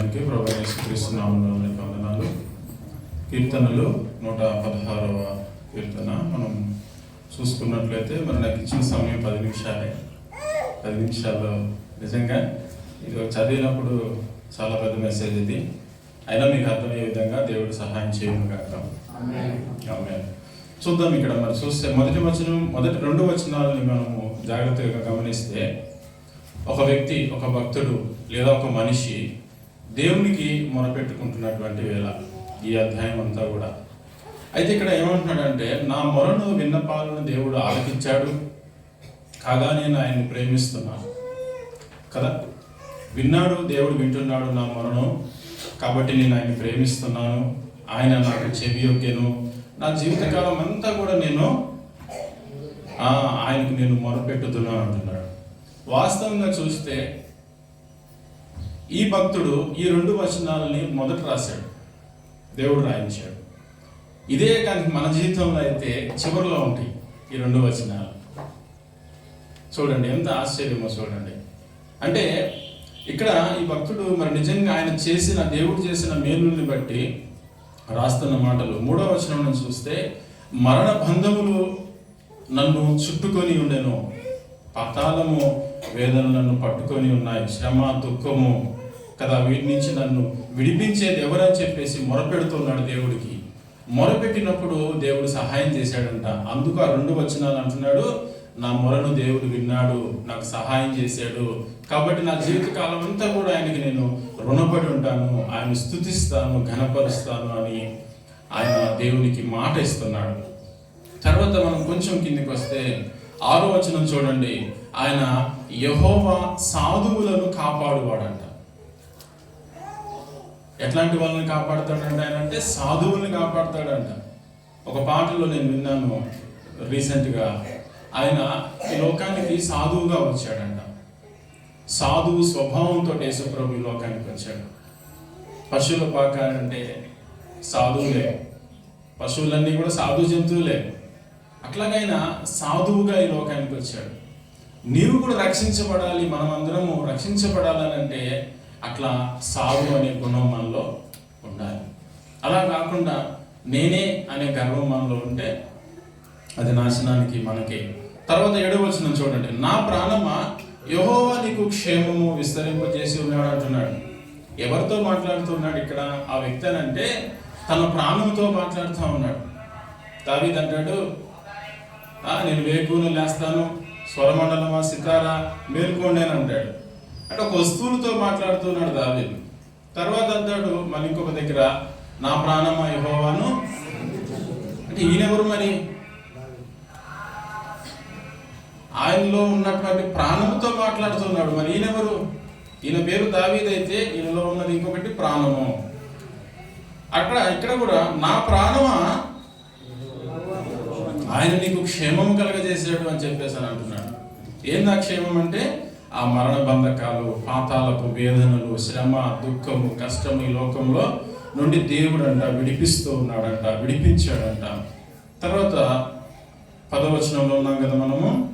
సమయానికి ప్రభు యేసుక్రీస్తునామంలో వందనాలు. కీర్తనలు నూట పదహారవ కీర్తన. మనం చూసుకున్నట్లయితే మరి నాకు ఇచ్చిన సమయం పది నిమిషాలే. పది నిమిషాల్లో నిజంగా ఇది చదివినప్పుడు చాలా పెద్ద మెసేజ్ ఇది. అయినా మీకు అర్థమయ్యే విధంగా దేవుడు సహాయం చేయను కాక. చూద్దాం ఇక్కడ మరి చూస్తే మొదటి వచనం మొదటి రెండు వచనాలని మనము జాగ్రత్తగా గమనిస్తే ఒక వ్యక్తి ఒక భక్తుడు లేదా ఒక మనిషి దేవునికి మొరపెట్టుకుంటున్నటువంటి వేళ ఈ అధ్యాయం అంతా కూడా. అయితే ఇక్కడ ఏమంటున్నాడంటే నా మొరను విన్నపాలను దేవుడు ఆలకించాడు కాగా నేను ఆయన్ని ప్రేమిస్తున్నాను. కదా? విన్నాడు దేవుడు వింటున్నాడు నా మొరను కాబట్టి నేను ఆయన్ని ప్రేమిస్తున్నాను. ఆయన నాకు చెవి యొక్కెను. నా జీవితకాలం అంతా కూడా నేను ఆయనకు నేను మొరపెట్టుతున్నాను అంటున్నాడు. వాస్తవంగా చూస్తే ఈ భక్తుడు ఈ రెండు వచనాలని మొదట రాశాడు. దేవుడు రాయించాడు. ఇదే కానీ మన జీవితంలో అయితే చివరిలో ఉంటాయి ఈ రెండు వచనాలు. చూడండి ఎంత ఆశ్చర్యమో చూడండి. అంటే ఇక్కడ ఈ భక్తుడు మరి నిజంగా ఆయన చేసిన దేవుడు చేసిన మేలుని బట్టి రాస్తున్న మాటలు. మూడవ వచనం నుంచి చూస్తే మరణ బంధములు నన్ను చుట్టుకొని ఉండెను. పతాళము వేదన నన్ను పట్టుకొని ఉన్నాయి. శ్రమ దుఃఖము కదా వీటి నుంచి నన్ను విడిపించేది ఎవరని చెప్పేసి మొరపెడుతున్నాడు దేవుడికి. మొరపెట్టినప్పుడు దేవుడు సహాయం చేశాడంట. అందుకు ఆ రెండు వచనాలు అంటున్నాడు నా మొరను దేవుడు విన్నాడు నాకు సహాయం చేశాడు. కాబట్టి నా జీవితకాలం అంతా కూడా ఆయనకి నేను రుణపడి ఉంటాను ఆయన స్థుతిస్తాను ఘనపరుస్తాను అని ఆయన దేవునికి మాట ఇస్తున్నాడు. తర్వాత మనం కొంచెం కిందికి వస్తే ఆరో వచనం చూడండి. ఆయన యహోవా సాధువులను కాపాడువాడంట. ఎట్లాంటి వాళ్ళని కాపాడుతాడంట ఆయన అంటే సాధువుల్ని కాపాడుతాడంట. ఒక పాటలో నేను విన్నాను రీసెంట్గా. ఆయన ఈ లోకానికి సాధువుగా వచ్చాడంట. సాధువు స్వభావంతో యేసుప్రభు ఈ లోకానికి వచ్చాడు. పశువుల పాకాలంటే సాధువులే. పశువులన్నీ కూడా సాధు జంతువులే. అట్లాగైనా సాధువుగా ఈ లోకానికి వచ్చాడు. నీవు కూడా రక్షించబడాలి మనమందరము రక్షించబడాలని అంటే అట్లా సాగు అనే గుణం మనలో ఉండాలి. అలా కాకుండా నేనే అనే గర్వం మనలో ఉంటే అది నాశనానికి మనకి. తర్వాత ఏడవలసిన చూడండి. నా ప్రాణమా? యహోవా నీకు క్షేమము విస్తరింపజేసి ఉన్నాడు అంటున్నాడు. ఎవరితో మాట్లాడుతున్నాడు ఇక్కడ? ఆ వ్యక్తి అని అంటే తన ప్రాణంతో మాట్లాడుతూ ఉన్నాడు. దావీద్ అంటాడు నేను వేకును లేస్తాను స్వరమండలమా సితారా మేల్కోండి అని అంటాడు. అంటే ఒక వస్తువులతో మాట్లాడుతున్నాడు దావీదు. తర్వాత అంటాడు మళ్ళీ ఇంకొక దగ్గర నా ప్రాణమా యహోవాను? అంటే ఈయనెవరు మరి? ఆయనలో ఉన్నటువంటి ప్రాణముతో మాట్లాడుతున్నాడు. మరి ఈయనెవరు? ఈయన పేరు దావీదైతే ఈయనలో ఉన్నది ఇంకొకటి ప్రాణము. అక్కడ ఇక్కడ కూడా నా ప్రాణమా? ఆయన నీకు క్షేమం కలగజేసాడు అని చెప్పేసి అని అంటున్నాడు. ఏందా క్షేమం అంటే? ఆ మరణ బంధకాలు పాతాలపు వేదనలు శ్రమ దుఃఖము కష్టము ఈ లోకంలో నుండి దేవుడు అంట విడిపిస్తూ ఉన్నాడంట విడిపించాడంట. తర్వాత పదవచనంలో ఉన్నాం కదా మనము?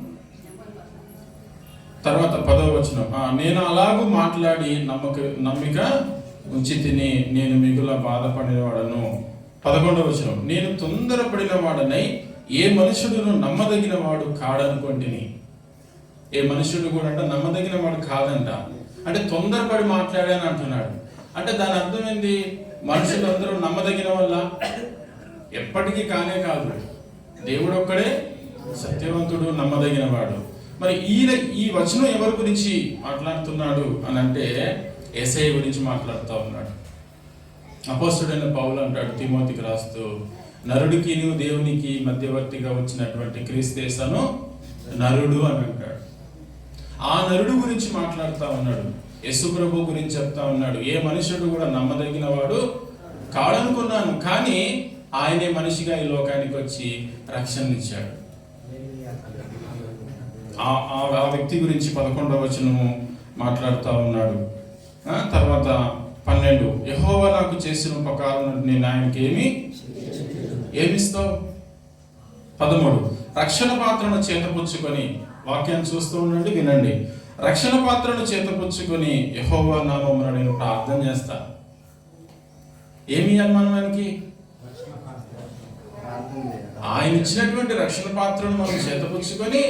తర్వాత పదవచనం. నేను అలాగూ మాట్లాడి నమ్మక నమ్మిక ఉంచి తిని నేను మిగుల బాధపడినవాడను. పదకొండవ వచనం నేను తొందరపడిన వాడనై ఏ మనుషుడును నమ్మదగిన వాడు కాడనుకొంటిని. ఏ మనుషుడు కూడా అంటే నమ్మదగిన వాడు కాదంట. అంటే తొందరపడి మాట్లాడాను అంటున్నాడు. అంటే దాని అర్థం ఏంది? మనుషులందరూ నమ్మదగిన వల్ల ఎప్పటికీ కానే కాదు. దేవుడు ఒక్కడే సత్యవంతుడు నమ్మదగిన వాడు. మరి ఈయన ఈ వచనం ఎవరి గురించి మాట్లాడుతున్నాడు అని అంటే ఎస్ఐ గురించి మాట్లాడుతూ ఉన్నాడు. అపోస్తుడైన పౌలు అంటాడు తిమోతికి రాస్తూ నరుడికి దేవునికి మధ్యవర్తిగా వచ్చినటువంటి క్రీస్తేసను నరుడు అని అంటాడు. ఆ నరుడు గురించి మాట్లాడుతూ ఉన్నాడు. యశుప్రభు గురించి చెప్తా ఉన్నాడు. ఏ మనుషుడు కూడా నమ్మదగిన వాడు కాడనుకున్నాను కానీ ఆయనే మనిషిగా ఈ లోకానికి వచ్చి రక్షణ ఇచ్చాడు. ఆ ఆ- వ్యక్తి గురించి పదకొండవ వచనము మాట్లాడుతూ ఉన్నాడు. తర్వాత పన్నెండు. యహోవా నాకు చేసిన ఉపకారం నేను ఆయనకి ఏమి ఏమిస్తావు? పదమూడు. రక్షణ పాత్రను చేతపుచ్చుకొని వాక్యాన్ని చూస్తూ ఉండండి వినండి. రక్షణ పాత్రను చేతపుచ్చుకొని యహోవా నామమున నేను ప్రార్థన చేస్తా. ఏమి ఇవ్వాలి మనకి ఆయన ఇచ్చినటువంటి రక్షణ పాత్రను మనం చేతపుచ్చుకొని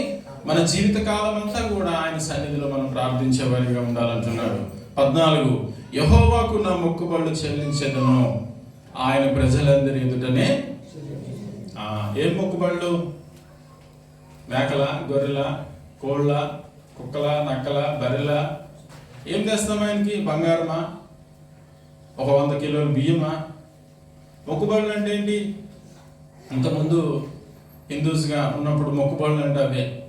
మన జీవిత కాలం అంతా కూడా ఆయన సన్నిధిలో మనం ప్రార్థించేవారిగా ఉండాలంటున్నాడు. పద్నాలుగు యహోవాకు నా మొక్కుబళ్ళు చెల్లించేదను ఆయన ప్రజలందరి ఎదుటనే. ఏం మొక్కుబళ్ళు మేకల గొర్రెల కోళ్ళ కుక్కల నక్కల బర్రెల. ఏం తెస్తాం ఆయనకి? బంగారమా? ఒక వంద కిలోల బియ్యమా? మొక్కుబళ్ళు అంటే ఏంటి? ఇంతకుముందు హిందూస్గా ఉన్నప్పుడు మొక్కుబళ్ళు అంటే అవే.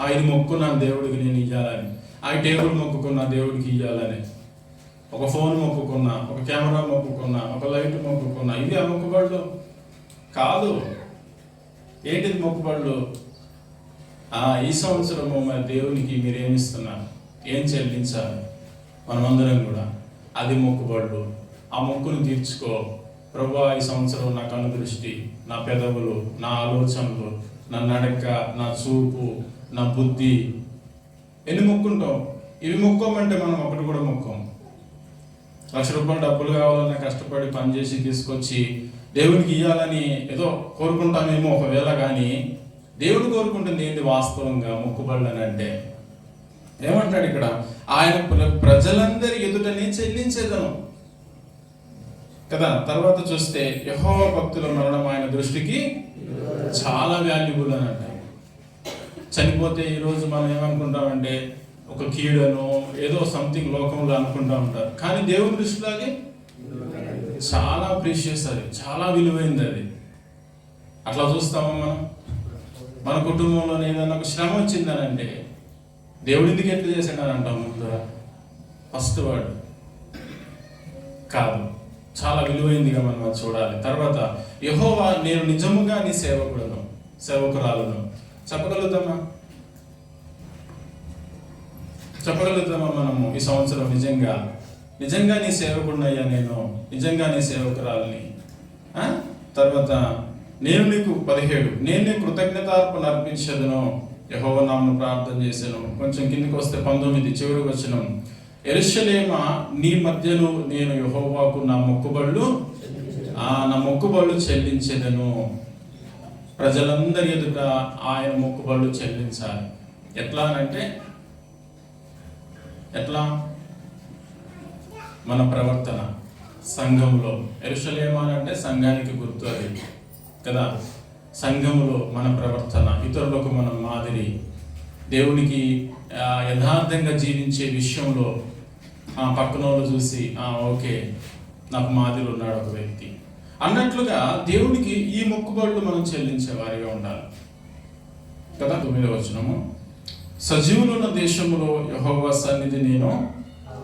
ఆ ఇది మొక్కున్నాను దేవుడికి నేను ఇవ్వాలని ఆ టేబుల్ మొక్కుకున్నా దేవుడికి ఇవ్వాలని ఒక ఫోన్ మొక్కుకున్నా ఒక కెమెరా మొక్కుకున్నా ఒక లైట్ మొక్కుకున్నా. ఇది ఆ మొక్కుబడులు కాదు. ఏంటిది మొక్కుబడులు? ఈ సంవత్సరము మరి దేవునికి మీరు ఏం చెల్లించాలి మనమందరం కూడా. అది మొక్కుబడులు. ఆ మొక్కును తీర్చుకో. ప్రభా ఈ సంవత్సరం నా కన్ను దృష్టి నా పెదవులు నా ఆలోచనలు నా నడక నా చూపు నా బుద్ధి. ఎన్ని మొక్కుంటాం? ఇవి మొక్కోమంటే మనం ఒకటి కూడా మొక్కం. లక్ష రూపాయలు డబ్బులు కావాలని కష్టపడి పనిచేసి తీసుకొచ్చి దేవునికి ఇవ్వాలని ఏదో కోరుకుంటామేమో ఒకవేళ కానీ దేవుడు కోరుకుంటుంది ఏంటి వాస్తవంగా మొక్కుబళ్ళు అని అంటే ఏమంటాడు ఇక్కడ? ఆయన ప్రజలందరి ఎదుటనే చెల్లించేదను. కదా తర్వాత చూస్తే యహోవ భక్తుల మరణం ఆయన దృష్టికి చాలా వాల్యుబుల్ అని అంటారు చనిపోతే ఈరోజు మనం ఏమనుకుంటామంటే ఒక కీడను ఏదో సంథింగ్ లోకంలో అనుకుంటా ఉంటారు. కానీ దేవుని దృష్టిలో అది చాలా ప్రీషియస్ అది. చాలా విలువైంది అది. అట్లా చూస్తామా మనం? మన కుటుంబంలో ఏదైనా ఒక శ్రమ వచ్చిందనంటే దేవుడు ఎందుకు ఎట్లా చేశాడని అంటాం ముందు? ఫస్ట్ వర్డ్ కాదు. చాలా విలువైందిగా మనం అది చూడాలి. తర్వాత యహోవా నేను నిజముగా నీ సేవకుడను సేవకురాలను. చెప్పగలుగుతామా? చెప్పగలుగుతామా మనము ఈ సంవత్సరం నిజంగా? నిజంగా నీ సేవకుడినయ్యా నేను. నిజంగా నీ సేవకురాలని. తర్వాత నేను నీకు పదిహేడు నేను నీ కృతజ్ఞతార్పణ అర్పించదును. యహోవనామను ప్రార్థన చేశాను కొంచెం కిందికి వస్తే పంతొమ్మిది చివరికి వచ్చిన. ఎరుషలేమ నీ మధ్యలో నేను యహోవాకు నా మొక్కుబళ్ళు నా మొక్కుబళ్ళు చెల్లించేదను. ప్రజలందరి ఎదుట ఆయన మొక్కుబళ్ళు చెల్లించాలి. ఎట్లా అంటే ఎట్లా? మన ప్రవర్తన సంఘంలో. ఎరుషలేమ అంటే సంఘానికి గుర్తు అది. కదా? సంఘములో మన ప్రవర్తన ఇతరులకు మనం మాదిరి. దేవునికి యథార్థంగా జీవించే విషయంలో ఆ పక్కన వాళ్ళు చూసి ఆ, ఓకే నాకు మాదిరి ఉన్నాడు ఒక వ్యక్తి. అన్నట్లుగా దేవునికి ఈ మొక్కుబడులు మనం చెల్లించే వారిగా ఉండాలి. కదా? తొమ్మిదవ వచనము. సజీవులున్న దేశములో యహోవా సన్నిధి నేను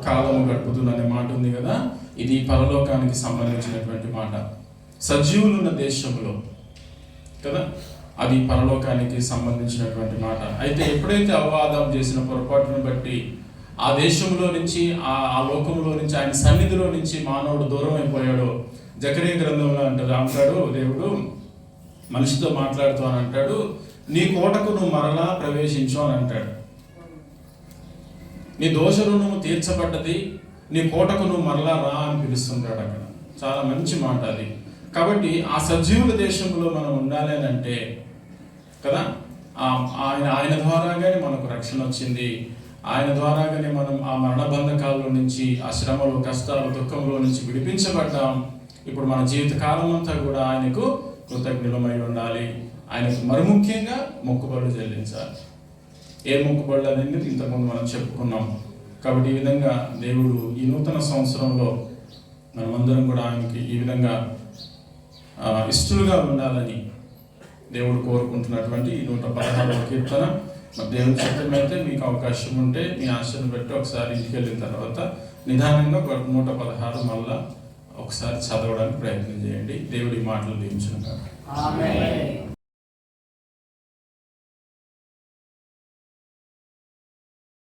కాలము అనే మాట ఉంది కదా? ఇది పరలోకానికి సంబంధించినటువంటి మాట. సజీవులున్న దేశంలో కదా? అది పరలోకానికి సంబంధించినటువంటి మాట. అయితే ఎప్పుడైతే అవాదం చేసిన పొరపాటును బట్టి ఆ దేశంలో నుంచి ఆ ఆ లోకంలో నుంచి ఆయన సన్నిధిలో నుంచి మానవుడు దూరం అయిపోయాడో జకరే గ్రంథంలో అంటారు అంటాడు దేవుడు మనిషితో మాట్లాడుతూ అని అంటాడు నీ కోటకు నువ్వు మరలా ప్రవేశించు అని అంటాడు. నీ దోష రుణము తీర్చబడ్డది నీ కోటకు నువ్వు మరలా రా అని పిలుస్తుంటాడు అక్కడ. చాలా మంచి మాట అది. కాబట్టి ఆ సజీవుల దేశంలో మనం ఉండాలి అని అంటే కదా? ఆ- ఆయన ఆయన ద్వారాగానే మనకు రక్షణ వచ్చింది. ఆయన ద్వారాగానే మనం ఆ మరణ బంధకాల నుంచి ఆ శ్రమలు కష్టాలు దుఃఖంలో నుంచి విడిపించబడ్డాం. ఇప్పుడు మన జీవిత కాలం అంతా కూడా ఆయనకు కృతజ్ఞులమై ఉండాలి. ఆయనకు మరి ముఖ్యంగా మొక్కుబడులు చెల్లించాలి. ఏ మొక్కుబడులు అనేది ఇంతకుముందు మనం చెప్పుకున్నాం. కాబట్టి ఈ విధంగా దేవుడు ఈ నూతన సంవత్సరంలో మనమందరం కూడా ఆయనకి ఈ విధంగా ఇష్టలుగా ఉండాలని దేవుడు కోరుకుంటున్నటువంటి నూట పదహారవ కీర్తన. మరి దేవుని చిత్తమైతే మీకు అవకాశం ఉంటే మీ ఆశను పెట్టి ఒకసారి ఇంటికి వెళ్ళిన తర్వాత నిదానంగా ఒక నూట పదహారు మళ్ళా ఒకసారి చదవడానికి ప్రయత్నం చేయండి. దేవుడి మాటలు దీవించిన